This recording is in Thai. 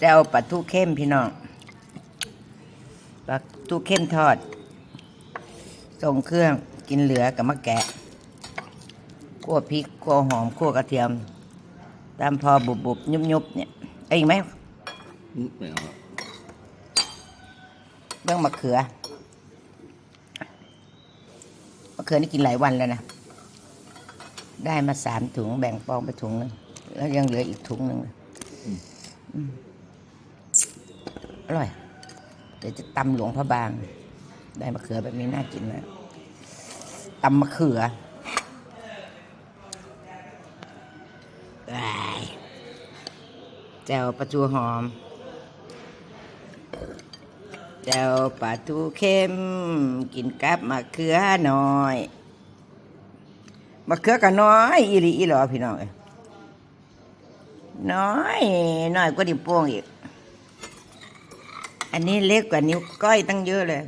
จะเอาปลาทูเข้มพี่น้องปลาทูเข้มทอดส่งเครื่องกินเหลือกับมะแกะคั่วพริกคั่วหอมคั่วกระเทียม ตามพอบุบบุบยุบยุบๆเนี่ยเอาอีกไหมอืมไม่เอาละเรื่องมะเขือมะเขือนี่กินหลายวันแล้วนะได้มาสามถุงแบ่งปองไปถุงหนึงแล้วยังเหลืออีกถุงหนึ่ง อร่อย เดี๋ยวจะตำหลวงพระบาง ได้มะเขือแบบนี้น่ากินนะตำมะเขืออ้แจ่วปลาจูหอมแจ่วปลาทูเข้ม กินกับมะเขือหน่อยมะเขือก็น้อยอีหลีอีหลอพี่น้องเอ้ยน้อย น้อยกว่านิ้วโป้งอีก อันนี้เล็กกว่านิ้วก้อยตั้งเยอะเลย